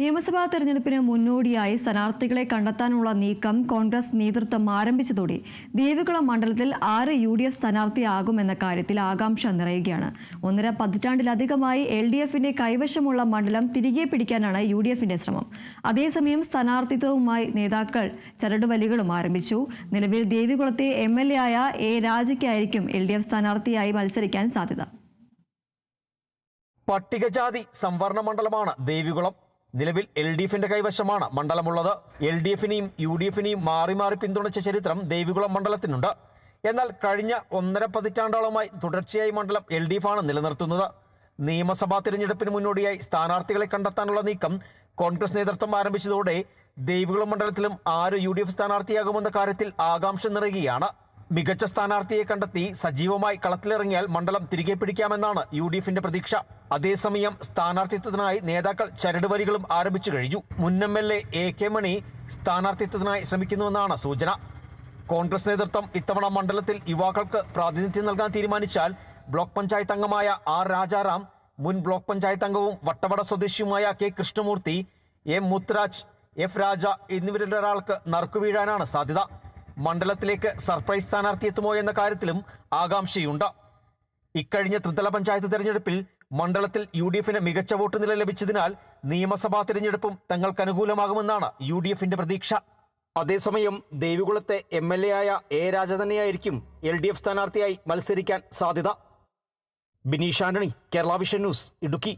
നിയമസഭാ തെരഞ്ഞെടുപ്പിന് മുന്നോടിയായി സ്ഥാനാർത്ഥികളെ കണ്ടെത്താനുള്ള നീക്കം കോൺഗ്രസ് നേതൃത്വം ആരംഭിച്ചതോടെ ദേവികുളം മണ്ഡലത്തിൽ ആറ് യു ഡി എഫ് സ്ഥാനാർത്ഥിയാകുമെന്ന കാര്യത്തിൽ ആകാംക്ഷ നിറയുകയാണ്. ഒന്നര പതിറ്റാണ്ടിലധികമായി എൽ ഡി എഫിന്റെ കൈവശമുള്ള മണ്ഡലം തിരികെ പിടിക്കാനാണ് യു ഡി എഫിന്റെ ശ്രമം. അതേസമയം സ്ഥാനാർത്ഥിത്വവുമായി നേതാക്കൾ ചരടുവലികളും ആരംഭിച്ചു. നിലവിൽ ദേവികുളത്തെ എം എൽ എ ആയ എ രാജയ്ക്കായിരിക്കും എൽ ഡി എഫ് സ്ഥാനാർത്ഥിയായി മത്സരിക്കാൻ സാധ്യത. പട്ടികജാതി സംവരണ മണ്ഡലമാണ് ദേവികുളം. നിലവിൽ എൽ ഡി എഫിന്റെ കൈവശമാണ് മണ്ഡലമുള്ളത്. എൽ ഡി എഫിനെയും യു ഡി എഫിനെയും മാറി മാറി പിന്തുണച്ച ചരിത്രം ദേവികുളം മണ്ഡലത്തിനുണ്ട്. എന്നാൽ കഴിഞ്ഞ ഒന്നര പതിറ്റാണ്ടോളമായി തുടർച്ചയായി മണ്ഡലം എൽ ഡി എഫാണ് നിലനിർത്തുന്നത്. നിയമസഭാ തിരഞ്ഞെടുപ്പിന് മുന്നോടിയായി സ്ഥാനാർത്ഥികളെ കണ്ടെത്താനുള്ള നീക്കം കോൺഗ്രസ് നേതൃത്വം ആരംഭിച്ചതോടെ ദേവികുളം മണ്ഡലത്തിലും ആര് യു ഡി എഫ് സ്ഥാനാർത്ഥിയാകുമെന്ന കാര്യത്തിൽ ആകാംക്ഷ നിറയുകയാണ്. മികച്ച സ്ഥാനാർത്ഥിയെ കണ്ടെത്തി സജീവമായി കളത്തിലിറങ്ങിയാൽ മണ്ഡലം തിരികെ പിടിക്കാമെന്നാണ് യു ഡി എഫിന്റെ പ്രതീക്ഷ. അതേസമയം സ്ഥാനാർത്ഥിത്വത്തിനായി നേതാക്കൾ ചരടുവരികളും ആരംഭിച്ചു കഴിഞ്ഞു. മുൻ M L A K Mani സ്ഥാനാർത്ഥിത്വത്തിനായി ശ്രമിക്കുന്നുവെന്നാണ് സൂചന. കോൺഗ്രസ് നേതൃത്വം ഇത്തവണ മണ്ഡലത്തിൽ യുവാക്കൾക്ക് പ്രാതിനിധ്യം നൽകാൻ തീരുമാനിച്ചാൽ ബ്ലോക്ക് പഞ്ചായത്ത് അംഗമായ ആർ രാജാറാം മുൻ ബ്ലോക്ക് പഞ്ചായത്ത് അംഗവും Vattavada സ്വദേശിയുമായ K Krishnamurthy M Muthuraj F Raja എന്നിവരിലൊരാൾക്ക് നറുക്കു നറുക്കുവീഴാനാണ് സാധ്യത. മണ്ഡലത്തിലേക്ക് സർപ്രൈസ് സ്ഥാനാർത്ഥി എത്തുമോ എന്ന കാര്യത്തിലും ആകാംക്ഷയുണ്ട്. ഇക്കഴിഞ്ഞ ത്രിതല പഞ്ചായത്ത് തെരഞ്ഞെടുപ്പിൽ മണ്ഡലത്തിൽ യു ഡി എഫിന് മികച്ച വോട്ട് നില ലഭിച്ചതിനാൽ നിയമസഭാ തിരഞ്ഞെടുപ്പും തങ്ങൾക്ക് അനുകൂലമാകുമെന്നാണ് യു ഡി എഫിന്റെ പ്രതീക്ഷ. അതേസമയം ദേവികുളത്തെ എം എൽ എ ആയ എ രാജ തന്നെയായിരിക്കും എൽ ഡി എഫ് സ്ഥാനാർത്ഥിയായി മത്സരിക്കാൻ സാധ്യത. Bineesh Antony Kerala vision news Idukki.